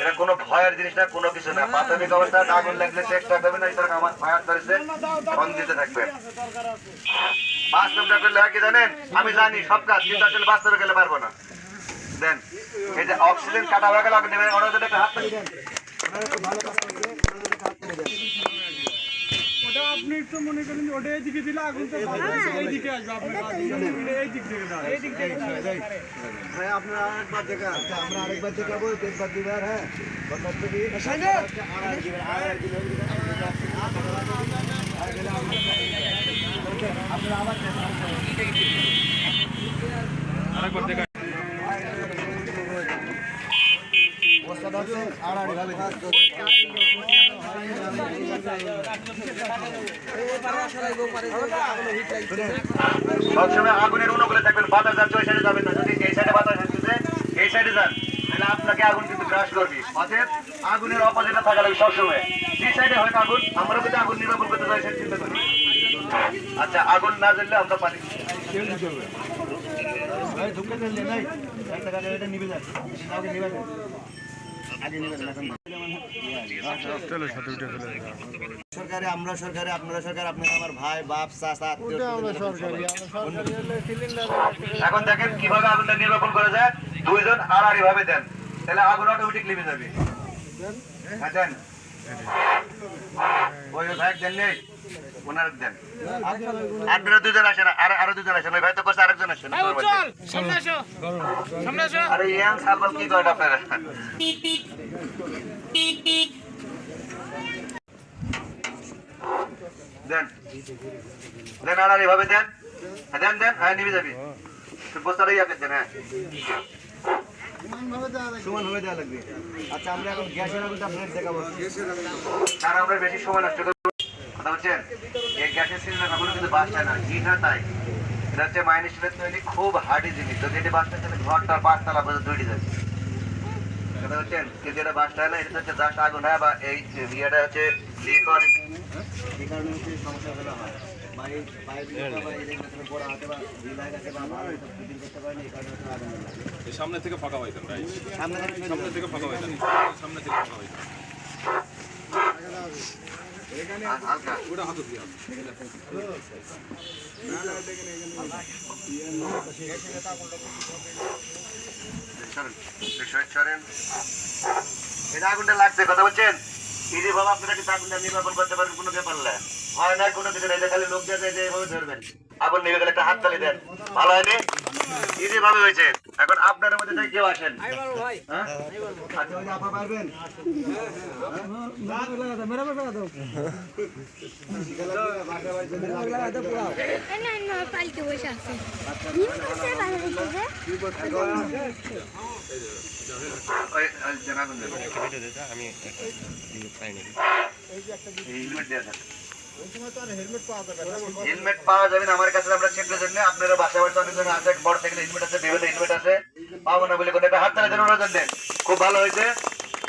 এটা কোনো ভয়ের জিনিস না, কোনো কিছু না। প্রাথমিক অবস্থা, আগুন লাগলে চেষ্টা করবেন না আমার ফায়ার ধরেছে। ফোন দিতে থাকবে। বাস্তবটা করলে হয় কি জানেন? আমি জানি সব কাজ, কিন্তু আসলে বাস্তবে গেলে পারব না। দেন, এই যে অক্সিজেন কাটা হয়ে গেল, আপনি নেবেন ওনাদের একটা হাত আপনি একটু মনে করেন যে ওটা এইদিকে দিলে আগুন তো এইদিকে আসবে আপনার কাছে এই দিক থেকে দাও এই দিক থেকে হ্যাঁ আপনারা আরেকবার দেখা আচ্ছা, আমরা আরেকবার দেখাবো দেখবার দিবার হ্যাঁ কথা হচ্ছে কি আড়াই দিবেন, আড়াই দিবেন, আর গেলে আমরা- আপনারা আবার দেখান। বস্তাটা হচ্ছে আড়াআড়ি ভাবে দিবেন। সবসময় আগুনের অনুকূলে থাকবেন, বাতাস যাচ্ছে, ওই সাইডে যাবেন না। যদি এই সাইডে বাতাস আসতেছে এই সাইডে যান, তাহলে আপনাকে আগুন কিন্তু ক্রাশ করবে। অতএব আগুনের অপোজিটে থাকা লাগবে সবসময়। যে সাইডে হয় আগুন, আমরা যদি আগুন নির্বাপন করতে চাই সেটা চিন্তা করি আচ্ছা আগুন না জ্বললে আমরা পারি সরকারে আমরা সরকারে আপনারা সরকার আপনারা আমার ভাই বাপ চাচা এখন দেখেন কীভাবে আগুনটা নির্বাপন করা যায়। দুইজন আড়াআড়ি ভাবে দেন। তাহলে আগুন অটোমেটিক লিভে যাবে হ্যাঁ দেন। ওই ভাই দেন নেই ওনার দেন। আপনারা দুজন আর আরও দুজন ভাই তো করছে আরেকজন আসেন সামনে আসো সামনে আসো। আরে ইয়াং সাবল কি করেন আপনারা? দেন। দেন আর এভাবে দেন। হ্যাঁ, দেন দেন হ্যাঁ নিভে যাবি। দেন হ্যাঁ। সমান দেওয়া লাগবে। আচ্ছা আমরা এখন গ্যাসের আগুনটা আপনাদের দেখাবো। কারণ আমরা বেশি সময় নষ্ট কথা বলছেন? এই গ্যাসের সিলিন্ডার কিন্তু বাঁচছে না হিটার তাই। এটা হচ্ছে মাইনাস তৈরি খুব হার্ডি জিনিস। যদি এটি বাঁচতে তাহলে ঘরটা পাঁচতলা পর্যন্ত দুইটি যাবে কথা হচ্ছেন কিন্তু এটা বাঁচতে হয় না এটা হচ্ছে জাস্ট আগুন হয়? বা এই ইয়েটা হচ্ছে লিক হয়। এই কারণে হচ্ছে সমস্যাগুলো হয় সামনে থেকে ফাঁকা হইতেন রাইট সামনে থেকে ফাঁকা হইতেন সামনে থেকে। ফাঁকা যে আগুনটা লাগছে কথা বলছেন ইজি বাবা আপনারা কিন্তু আগুনটা নির্বাপন করতে পারবেন কোনো ব্যাপার না হয় না কোনো কিছু নেই খালি লোক দিয়ে এভাবে ধরবেন আগুন নিভে গেলে একটা হাত তালি দেন। ভালো হয়নি? ইজি ভাবে হয়েছে? এখন আপনার মধ্যে থেকে কেউ আসেন। ওই যে আপা পারবেন? না না পাল্টে বসে আছে। ডিম করছে ভালো হয়েছে ওই, ওই যে। এই হেলমেট দেয়া। থাক। হেলমেট পাওয়া যাবে না, আমার কাছে আমরা চেকের জন্য আপনারা বাসা বাড়িতে অনেক জন আছে, বড় সাইকেল হেলমেট আছে, বিভিন্ন হেলমেট আছে। পাবো না বলে কোনো হাত তালা দেন ওনার জন্য খুব ভালো হয়েছে।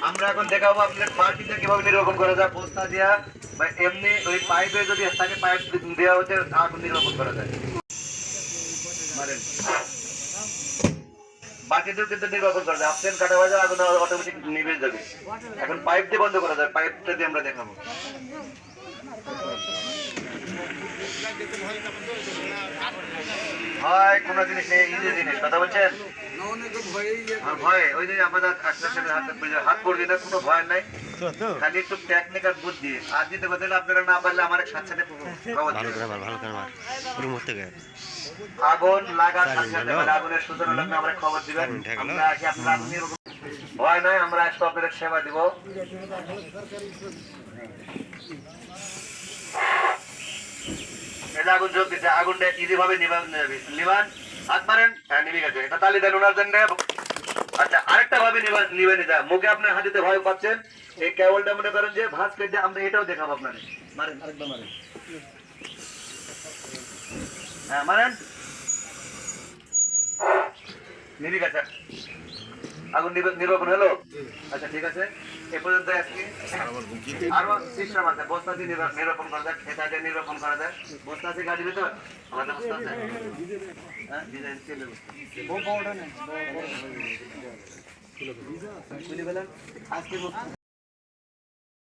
আমরা এখন দেখাবো আপনাদের পার্টিতে কীভাবে নির্বাপন করা যায়, বস্তা দেওয়া বা এমনি ওই পাইপে যদি থাকে, পাইপ দেওয়া হচ্ছে, আগুন নির্বাপন করা যায়। বাকিতেও কিন্তু নির্বাপন করা যায়। আপসেন কাটা যায় আগুন অটোমেটিক নিভে যাবে। এখন পাইপ দিয়ে বন্ধ করা যায়, পাইপটা দিয়ে আমরা দেখাবো। হয় কোনো জিনিস নেই জিনিস। কথা বলছেন? ভয় ওই যে আমাদের হাত হাত না কোনো ভয় নাই। খালি একটু টেকনিক আর বুদ্ধি। আর দিতে পারলে আপনারা না পারলে আমার সাথে আগুন লাগার সাথে সাথে মানে আগুনের লাগলে আমরা খবর দিবেন। আমরা আপনারা ভয় নয় আমরা আসতে আপনাদের সেবা দিব। এটা আগুন যোগ দিচ্ছে আগুনটা ইজি ভাবে নিবান হাত মারেন হ্যাঁ নিভে গেছে। এটা তালি দেন ওনার জন্য। আচ্ছা আরেকটা ভাবে নিবে নিতে মুখে আপনার হাতিতে ভয় পাচ্ছেন, এই কেবলটা মনে করেন যে ভাঁজ কেটে আমরা এটাও দেখাবো আপনাদের। মারেন, আরেকবার মারেন। হ্যাঁ মারেন। নিবি গেছে। আগুন নির্বাপন হলো? আচ্ছা ঠিক আছে। এ পর্যন্ত আজকে আরও সিস্টেম আছে বস্তা দিয়ে নির্বা- নির্বাপন করা যায় খেতা দিয়ে নির্বাপন করা যায়। বস্তা আছে গাড়ি ভিতর? আমাদের বস্তা আছে? হ্যাঁ? ডিজাইন ছিল। আজকে